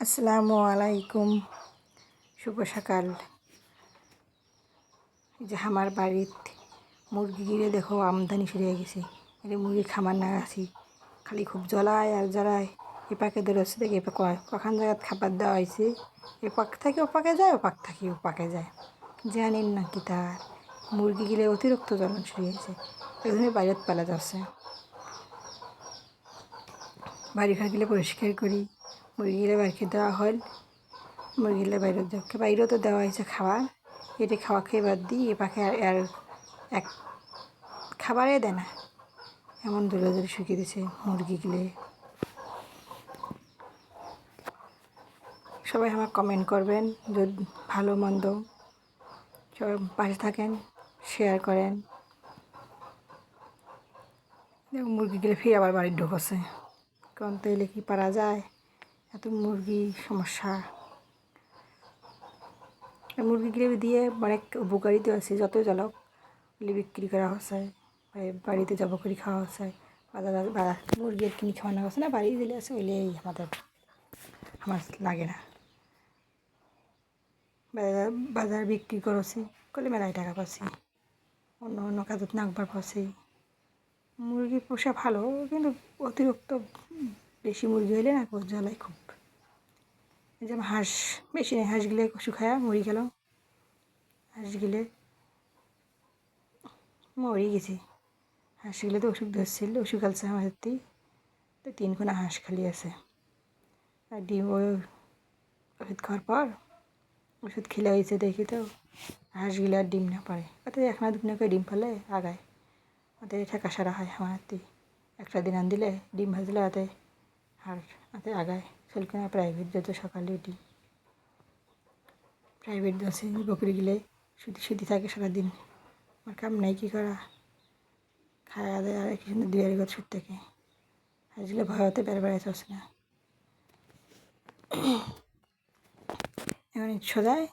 আসসালামু আলাইকুম। শুভ সকাল। যে আমার বাড়িত মুরগি গিরে দেখো, আমদানি শুরু হয়ে গেছে। এটা মুরগি খামার না আছি, খালি খুব জ্বলায় আর জ্বলায়। এ পাকে ধরেছে দেখে, এ পাকে কখন জায়গায় খাবার দেওয়া হয়েছে। এ পাক থেকে, ও পাকে যায়, ও পাক থেকে, ও পাকে যায়। জানেন না কি তার? মুরগি গিলে অতিরিক্ত জ্বলন শুরু হয়েছে। এখানে বাইরেত পালা যাচ্ছে। বাড়ি ঘর গেলে পরিষ্কার করি। মুরগিগুলো বাড়িতে দেওয়া হল মুরগিগুলো বাইরে বাইরেও তো দেওয়া হয়েছে খাবার। এটা খাওয়া খেয়ে বাদ দিই এ পাখি আর আর এক খাবারে দেয় না। এমন দূরে দূরে শুকিয়ে দিয়েছে মুরগিগুলো। সবাই আমার কমেন্ট করবেন। যদি ভালো, মন্দ সবাই পাশে থাকেন শেয়ার করেন। মুরগিগুলো ফিরে আবার বাড়ির ঢুকছে কারণ তাইলে কি পারা যায়? এত মুরগি সমস্যা। আর মুরগিগুলো দিয়ে অনেক উপকারিতা আছে, যতই এগুলি বিক্রি করা হচ্ছে বাড়িতে জব করে খাওয়া হচ্ছে বাজার বাজার মুরগি আর কিনে খাওয়ানো হচ্ছে না, বাড়ি দিলে আছে ওইলে আমাদের, আমার লাগে না। বাজার বাজার বিক্রি করছি, করলে মেলায় টাকা পাচ্ছি, অন্য অন্য কাজত নাকবার পাচ্ছি। মুরগি পোষা ভালো, কিন্তু অতিরিক্ত বেশি মুরগি হলে না, জ্বালায় খুব যেমন হাঁস, বেশি নেই, হাঁস গিলে শুকায়া মরি গেল। হাঁস গিলে মরে গেছে। হাঁস গিলে তো ওষুধ ধরছিল ওষুধ খালছে আমার হাতে তো তিনখানা হাঁস খালি আছে। আর ডিম ওষুধ খাওয়ার পর ওষুধ খেলে হয়েছে দেখি তো, হাঁস গিলে আর ডিম না পারে। ওতে এক না করে ডিম ফেলে, আগায়। ওদের ঠেকা সারা হয় আমার একটা দিন আন দিলে ডিম ভাজলে ওতে আর ওতে আগায়। সেলখানে প্রাইভেট যত সকালে উঠি প্রাইভেট আছে বকরি গেলে সুতি শুধু থাকে সারাদিন। আমার কাম নাই, কী করা? খাওয়া দেয় আর কিছু দুই আড়ি ছুট থেকে। আজকে ভয়তে বেড়ে বেড়াইতে হচ্ছে না। এখন সোজায়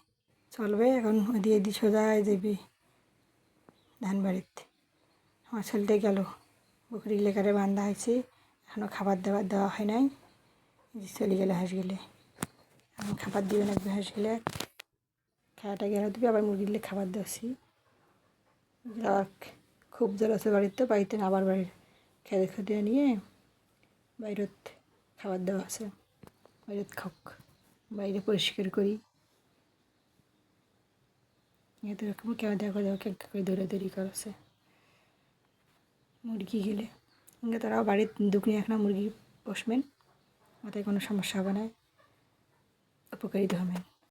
চলবে, এখন দিয়ে দি সোজায় যাবি ধান বাড়িতে আমার ছেলেটা গেল। বকরি লেকারে বান্ধা হয়েছে। এখনও খাবার দাবার দেওয়া হয় নাই। চলে গেলে হাঁস গেলে। এখন খাবার দিবে না হাঁস গেলে। খাওয়াটা গেলে দিবে, আবার মুরগি দিলে খাবার দিচ্ছি আর খুব জল আছে বাড়িতে বাড়িতে আবার বাড়ির খেতে খেতে নিয়ে বাইরত খাবার দেওয়া আছে। বাইরত খাক বাইরে পরিষ্কার করি। এত রকম কেমন দেখো দেখো কেক করে দৌড়াদৌড়ি করছে মুরগি গেলে তারাও বাড়ির দুকুনি একটা মুরগি বসবেন ওতে কোনো সমস্যা হবে না। উপকারিত হবেন